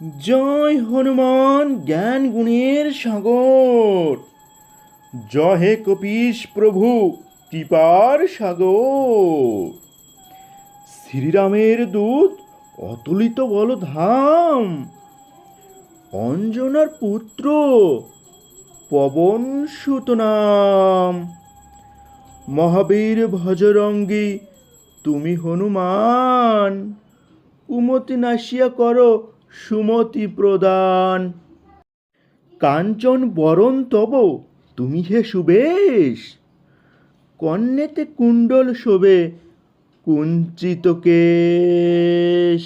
জয় হনুমান জ্ঞান গুণের সাগর। জয় হে কপিস প্রভু কৃপার সাগর। শ্রীরামের দূত অতুলিত বল ধাম অঞ্জনার পুত্র পবন সুত নাম মহাবীর ভজরঙ্গী, তুমি হনুমান কুমতি নাসিয়া করো সুমতি প্রদান। কাঞ্চন বরণ তব, তুমি হে সুবেশ। কন্যেতে কুণ্ডল শোভে কুঞ্চিত কেশ।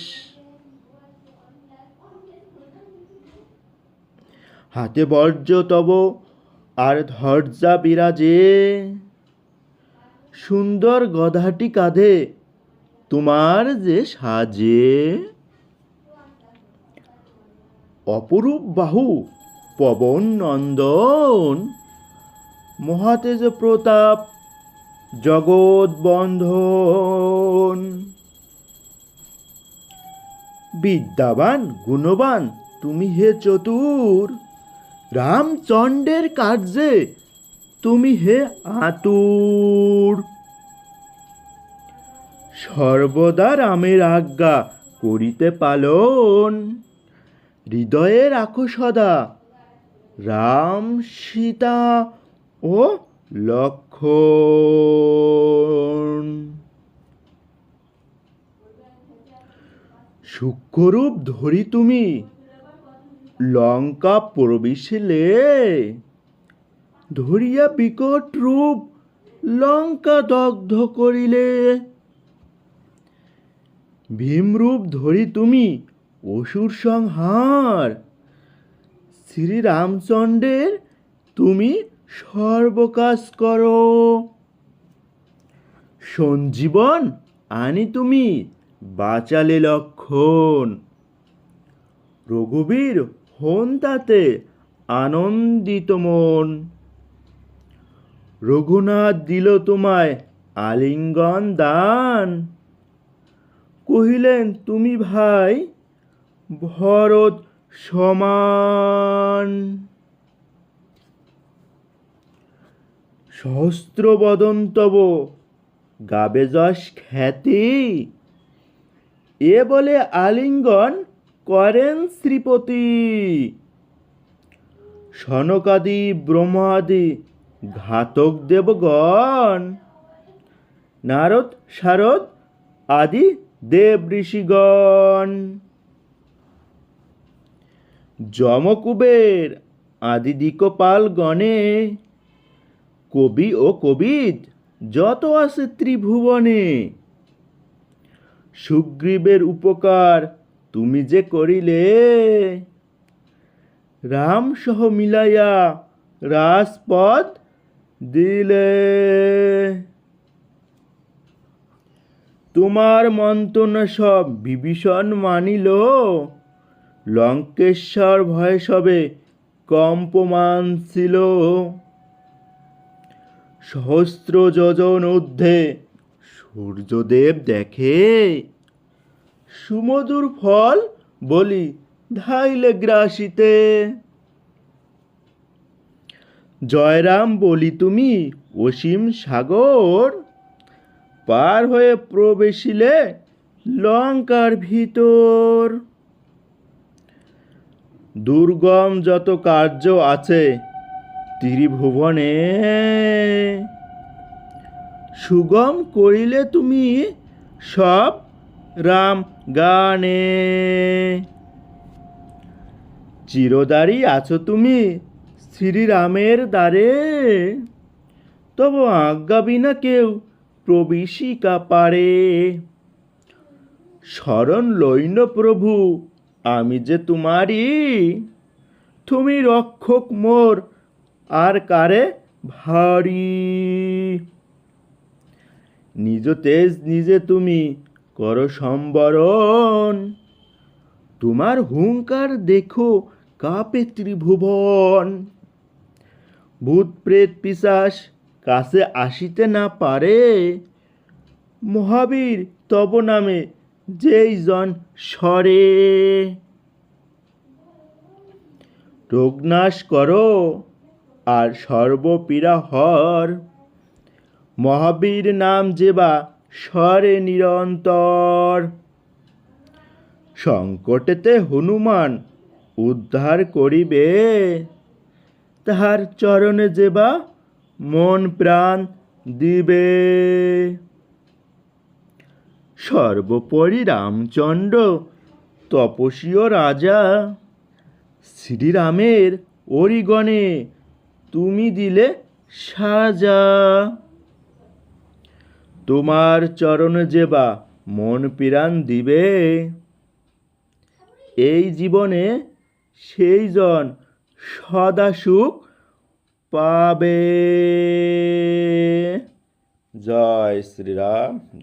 হাতে বর্জ্য তব, আর ধর্যা বিরাজে। সুন্দর গধাটি কাঁধে, তোমার যে সাজে। অপরূপ বাহু, পবন নন্দন। মহাতেজ প্রতাপ, জগৎ বন্ধন। বিদ্যাবান, গুণবান, তুমি হে চতুর। রামচন্দ্রের কার্যে, তুমি হে আতুর। সর্বদা রামের আজ্ঞা করিতে পালন। হৃদয়ে রাখো সদা। রাম, সীতা ও লক্ষণ। সূক্ষ্মরূপ ধরি তুমি, লঙ্কা প্রবেশিলে। ধরিয়া বিকট রূপ লঙ্কা দগ্ধ করিলে। ভীমরূপ ধরি তুমি অসুর সংহার। শ্রীরামচন্দ্রের তুমি সর্বকাজ করো। সঞ্জীবন, আনি তুমি বাঁচালে লক্ষণ। রঘুবীর, হন তাতে আনন্দিত মন। রঘুনাথ দিল তোমায় আলিঙ্গন দান। কহিলেন, তুমি ভাই ভরত সমান। সহস্র বদন্তব গাবে যশ খ্যাতি। এ বলে আলিঙ্গন করেন শ্রীপতি। সনকাদি ব্রহ্মাদি ঘাতক দেবগণ। নারদ শারদ আদি দেব ঋষিগণ। যমকুবের আদি দিকপাল গণে। কবি ও কবিদ যত আছে ত্রিভুবনে। সুগ্রীবের উপকার তুমি যে করিলে। রাম সহ মিলাইয়া রাজপথ দিলে। তোমার মন্ত্রণা সব বিভীষণ মানিল। লঙ্কেশ্বর ভয়ে সবে কম্পমান ছিল। সহস্র যোজন ঊর্ধ্বে সূর্যদেব দেখে, সুমধুর ফল বলি ধাইলে গ্রাসিতে। জয়রাম বলি, তুমি অসীম সাগর পার হয়ে প্রবেশিলে লঙ্কার ভিতর। দুর্গম যত কার্য আছে, ত্রিভুবনে। সুগম করিলে তুমি সব রাম গানে। চিরদারি আছো তুমি শ্রীরামের দ্বারে। তব আজ্ঞা বিনা কেউ প্রবেশিকা পারে। শরণ লইন প্রভু আমি যে তোমারই, তুমি রক্ষক মোর, আর কারে ভারী? নিজ তেজ নিজে তুমি করো সম্বরণ। তোমার হুঙ্কার দেখো কাপে ত্রিভুবন। ভূত প্রেত পিশাস কাছে আসিতে না পারে, মহাবীর তব নামে যেই জন সরে। রোগনাশ করো আর সর্বপীড়া হর। মহাবীর নাম যেবা স্বরে নিরন্তর। সংকটেতে হনুমান উদ্ধার করিবে। তাহার চরণে যেবা মন প্রাণ দিবে। সর্বোপরি রামচন্দ্র, তপস্বীয় রাজা। শ্রীরামের অরিগণে তুমি দিলে সাজা। তোমার চরণে যেবা মন পিরান দিবে। এই জীবনে সেই জন সদা সুখ পাবে। জয় শ্রীরাম